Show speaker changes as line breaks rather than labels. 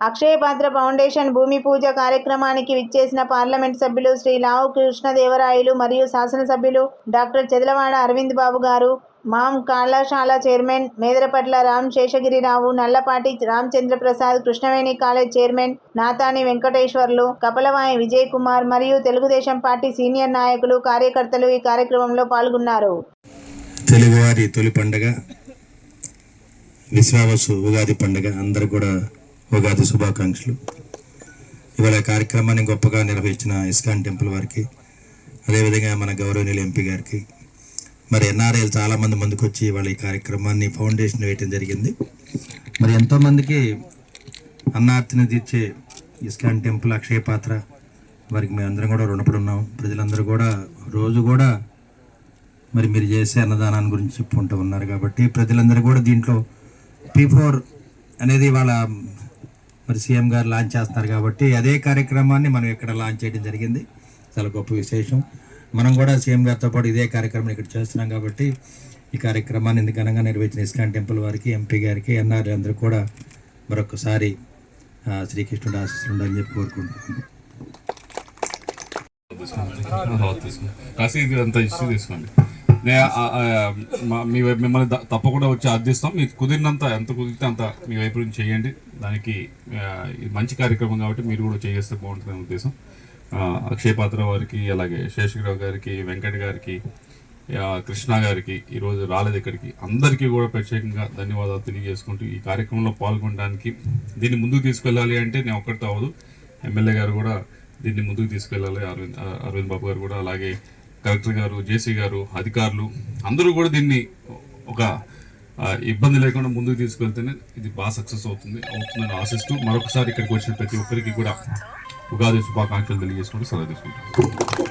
అక్షయపాత్ర foundation భూమి పూజ కార్యక్రమానికి విచ్చేసిన పార్లమెంట్ సభ్యులు శ్రీ లావు కృష్ణదేవరాయలు మరియు శాసనసభ్యులు డాక్టర్ చెదలవాడ అరవింద్ బాబు గారు మాం కళాశాల chairman Medarapatla Ram Seshagiri Rao Nallapati Ramachandra Prasad Krishnaveni college chairman Natani Venkateswarlu Kapalavai Vijay Kumar మరియు తెలుగుదేశం పార్టీ సీనియర్ నాయకులు కార్యకర్తలు ఈ కార్యక్రమంలో పాల్గొన్నారు.
తెలుగువారి తొలి పండుగ విశ్వావసు ఉగాది పండుగ అందరు కూడా ఉగాది శుభాకాంక్షలు. ఇవాళ కార్యక్రమాన్ని గొప్పగా నిర్వహించిన ఇస్కాన్ టెంపుల్ వారికి అదేవిధంగా మన గౌరవనీయులు ఎంపీ గారికి మరి ఎన్ఆర్ఐలు చాలామంది ముందుకు వచ్చి ఇవాళ ఈ కార్యక్రమాన్ని ఫౌండేషన్ వేయటం జరిగింది. మరి ఎంతోమందికి అన్నార్తిని తీర్చే ఇస్కాన్ టెంపుల్ అక్షయ పాత్ర వారికి మేము అందరం కూడా రుణపడి ఉన్నాం ప్రజలందరూ కూడా రోజు కూడా మరి మీరు చేసే అన్నదానాన్ని గురించి చెప్పుకుంటూ ఉన్నారు కాబట్టి ప్రజలందరూ కూడా దీంట్లో పీ ఫోర్ అనేది వాళ్ళ మరి సీఎం గారు లాంచ్ చేస్తున్నారు కాబట్టి అదే కార్యక్రమాన్ని మనం ఇక్కడ లాంచ్ చేయడం జరిగింది. చాలా గొప్ప విశేషం. మనం కూడా సీఎం గారితో పాటు ఇదే కార్యక్రమం ఇక్కడ చేస్తున్నాం కాబట్టి ఈ కార్యక్రమాన్ని ఇంత ఘనంగా నిర్వహించిన ఇస్కాన్ టెంపుల్ వారికి ఎంపీ గారికి ఎన్ఆర్ఐ అందరూ కూడా మరొకసారి శ్రీకృష్ణుడు ఆశీస్సులు ఉండాలని చెప్పి కోరుకుంటున్నాను.
కాశీ అంతా ఇష్యూ తీసుకోండి. మీ వైపు మిమ్మల్ని తప్పకుండా వచ్చి అర్థిస్తాం. మీకు కుదిరినంత ఎంత కుదిరితే అంత మీ వైపు నుంచి చేయండి. దానికి ఇది మంచి కార్యక్రమం కాబట్టి మీరు కూడా చేస్తే బాగుంటుందని ఉద్దేశం. ఆ, అక్షయ్ పాత్ర వారికి అలాగే శేషగిరావు గారికి వెంకట్ గారికి కృష్ణ గారికి ఈరోజు రాలేదు ఇక్కడికి. అందరికీ కూడా ప్రత్యేకంగా ధన్యవాదాలు తెలియజేసుకుంటూ ఈ కార్యక్రమంలో పాల్గొనడానికి దీన్ని ముందుకు తీసుకెళ్ళాలి అంటే నేను ఒక్కడితో అవ్వదు. ఎమ్మెల్యే గారు కూడా దీన్ని ముందుకు తీసుకెళ్ళాలి. అరవింద్ అరవింద్ బాబు గారు కూడా అలాగే కలెక్టర్ గారు జేసీ గారు అధికారులు అందరూ కూడా దీన్ని ఒక ఇబ్బంది లేకుండా ముందుకు తీసుకెళ్తేనే ఇది బాగా సక్సెస్ అవుతుంది అవుతుందని ఆశిస్తూ మరొకసారి ఇక్కడికి వచ్చిన ప్రతి ఒక్కరికి కూడా ఉగాది శుభాకాంక్షలు తెలియజేసుకుంటూ సెలవు తీసుకుంటాను